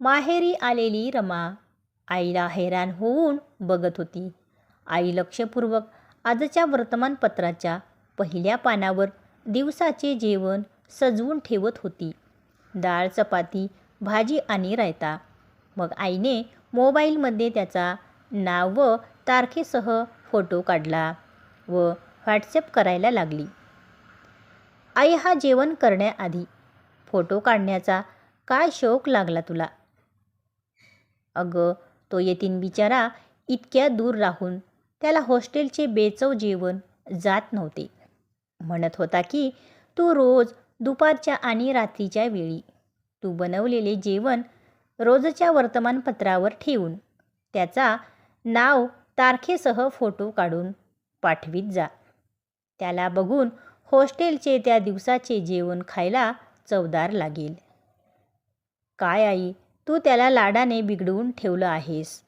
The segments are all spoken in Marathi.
माहेरी आलेली रमा आईला हैराण होऊन बघत होती. आई लक्षपूर्वक आजच्या वर्तमानपत्राच्या पहिल्या पानावर दिवसाचे जेवण सजवून ठेवत होती. डाळ चपाती भाजी आणि रायता. मग आईने मोबाईलमध्ये त्याचा नाव व तारखेसह फोटो काढला व व्हॉट्सअप करायला लागली. आई हा जेवण करण्याआधी फोटो काढण्याचा काय शौक लागला तुला? अगं तो येतीन बिचारा इतक्या दूर राहून त्याला हॉस्टेलचे बेचव जेवण जात नव्हते. म्हणत होता की तू रोज दुपारच्या आणि रात्रीच्या वेळी तू बनवलेले जेवण रोजच्या वर्तमानपत्रावर ठेवून त्याचा नाव तारखेसह फोटो काढून पाठवीत जा. त्याला बघून हॉस्टेलचे त्या दिवसाचे जेवण खायला चवदार लागेल. काय आई तू त्याला लाडाने बिघडवून ठेवलं आहेस.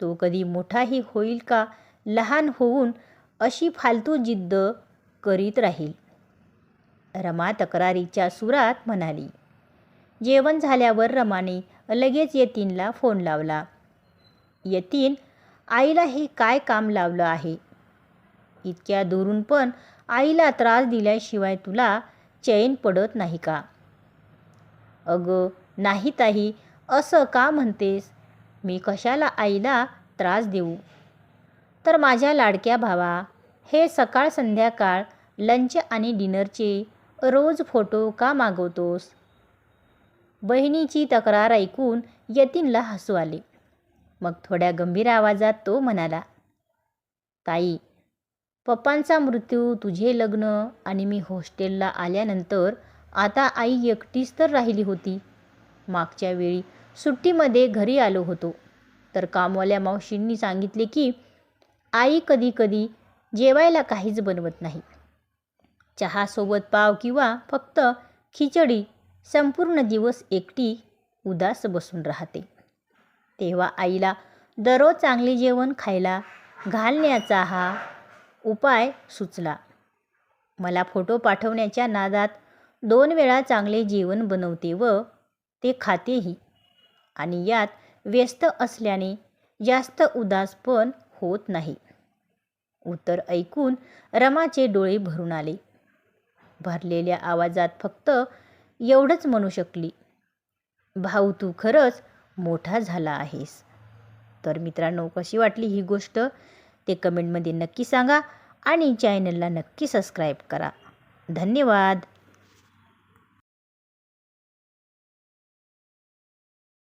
तो कधी मोठाही होईल का? लहान होऊन अशी फालतू जिद्द करीत राहील. रमा तक्रारीच्या सुरात म्हणाली जेवण झाल्यावर रमाने लगेच यतीनला फोन लावला. यतीन आईला हे काय काम लावलं आहे? इतक्या दुरून पण आईला त्रास दिल्याशिवाय तुला चैन पडत नाही का? अगं नाही ताही असं का म्हणतेस? मी कशाला आईला त्रास देऊ? तर माझ्या लाडक्या भावा हे सकाळ संध्याकाळ लंच आणि डिनरचे रोज फोटो का मागवतोस? बहिणीची तक्रार ऐकून यतीनला हसू आले. मग थोड्या गंभीर आवाजात तो म्हणाला ताई पप्पांचा मृत्यू तुझे लग्न आणि मी हॉस्टेलला आल्यानंतर आता आई एकटीच तर राहिली होती. मागच्या वेळी सुट्टीमध्ये घरी आलो होतो. तर कामवाल्या मावशींनी सांगितले की आई कधी कधी जेवायला काहीच बनवत नाही. चहासोबत पाव किंवा फक्त खिचडी संपूर्ण दिवस एकटी उदास बसून राहते. तेव्हा आईला दररोज चांगले जेवण खायला घालण्याचा हा उपाय सुचला. मला फोटो पाठवण्याच्या नादात दोन वेळा चांगले जेवण बनवते व ते खातेही. आणि यात व्यस्त असल्याने जास्त उदास पण होत नाही. उत्तर ऐकून रमाचे डोळे भरून आले. भरलेल्या आवाजात फक्त एवढंच म्हणू शकली भाऊ तू खरंच मोठा झाला आहेस. तर मित्रांनो कशी वाटली ही गोष्ट? ते कमेंटमध्ये नक्की सांगा आणि चॅनलला नक्की सबस्क्राईब करा. धन्यवाद.